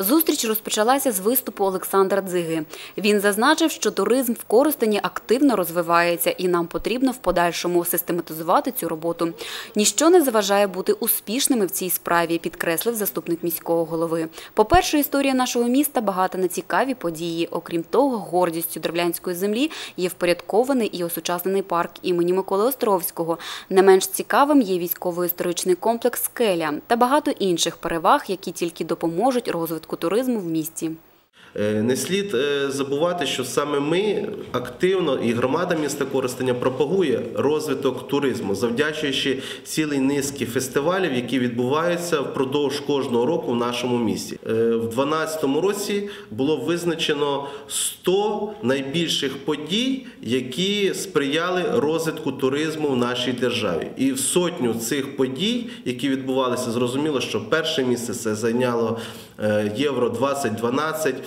Зустріч розпочалася з виступу Олександра Дзиги. Він зазначив, що туризм в Коростені активно розвивається і нам потрібно в подальшому систематизувати цю роботу. Ніщо не заважає бути успішними в цій справі, підкреслив заступник міського голови. По-перше, історія нашого міста багата на цікаві події. Окрім того, гордістю древлянської землі є впорядкований і осучаснений парк імені Миколи Островського. Не менш цікавим є військово-історичний комплекс Скеля та багато інших переваг, які тільки допоможуть розвитку туризму в місті. Е, Не слід е, забувати, що саме ми активно і громада міста Коростеня пропагує розвиток туризму, завдячуючи цілій низки фестивалів, які відбуваються впродовж кожного року в нашому місті. Е, В 2012 році було визначено 100 найбільших подій, які сприяли розвитку туризму в нашій державі. І в сотню цих подій, які відбувалися, зрозуміло, що перше місце це зайняло Євро 2012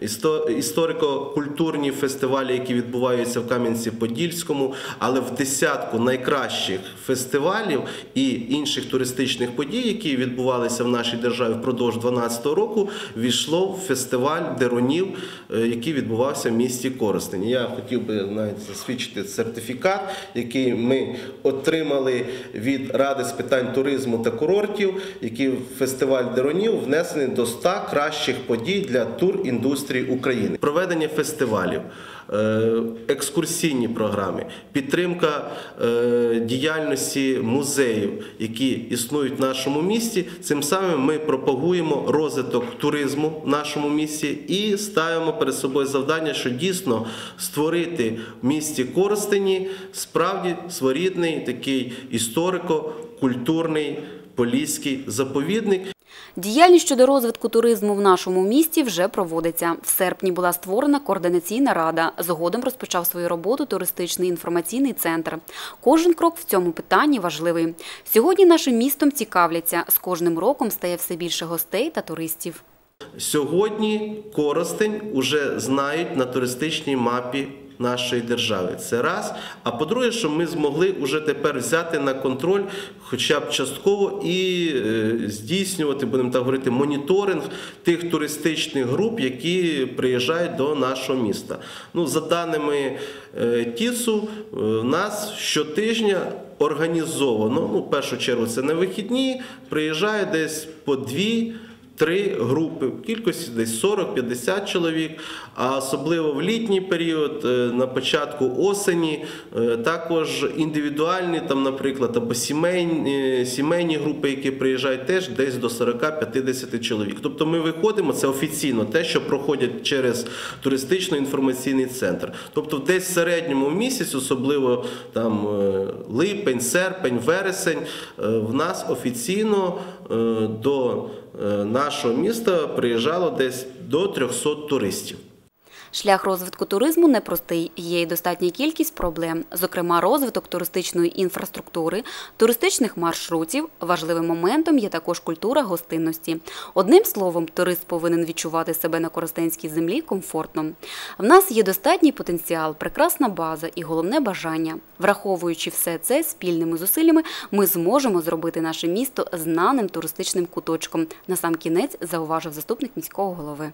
історико-культурні фестивалі, які відбуваються в Кам'янці-Подільському, але в десятку найкращих фестивалів і інших туристичних подій, які відбувалися в нашій державі впродовж 2012 року, війшло фестиваль Деронів, е, який відбувався в місті Коростені. Я хотів би навіть засвідчити сертифікат, який ми отримали від Ради з питань туризму та курортів, який фестиваль Деронів внесений до 100 кращих подій для туріндустрії України. Проведення фестивалів, е, екскурсійні програми, підтримка е, діяльності музеїв, які існують в нашому місті. Цим самим ми пропагуємо розвиток туризму в нашому місті і ставимо перед собою завдання, що дійсно створити в місті Коростені справді своєрідний такий історико-культурний поліський заповідник. Діяльність щодо розвитку туризму в нашому місті вже проводиться. В серпні була створена координаційна рада. Згодом розпочав свою роботу туристичний інформаційний центр. Кожен крок в цьому питанні важливий. Сьогодні нашим містом цікавляться. З кожним роком стає все більше гостей та туристів. Сьогодні Коростень уже знають на туристичній мапі нашої держави. Це раз. А по-друге, що ми змогли вже тепер взяти на контроль, хоча б частково, і е, здійснювати, будемо так говорити, моніторинг тих туристичних груп, які приїжджають до нашого міста. Ну, за даними е, ТІСу, е, в нас щотижня організовано, ну, в першу чергу, це на вихідні, приїжджає десь по дві три групи в кількості десь 40-50 чоловік. А особливо в літній період, е, на початку осені, е, також індивідуальні, там, наприклад, або сімейні, сімейні групи, які приїжджають, теж десь до 40-50 чоловік. Тобто ми виходимо, це офіційно те, що проходять через туристично-інформаційний центр. Тобто, десь в середньому місяць, особливо там е, липень, серпень, вересень, е, в нас офіційно е, до е, нашого міста приїжджало десь до 300 туристів. Шлях розвитку туризму непростий. Є й достатня кількість проблем, зокрема, розвиток туристичної інфраструктури, туристичних маршрутів. Важливим моментом є також культура гостинності. Одним словом, турист повинен відчувати себе на коростенській землі комфортно. В нас є достатній потенціал, прекрасна база і головне бажання. Враховуючи все це спільними зусиллями, ми зможемо зробити наше місто знаним туристичним куточком. Насамкінець зауважив заступник міського голови.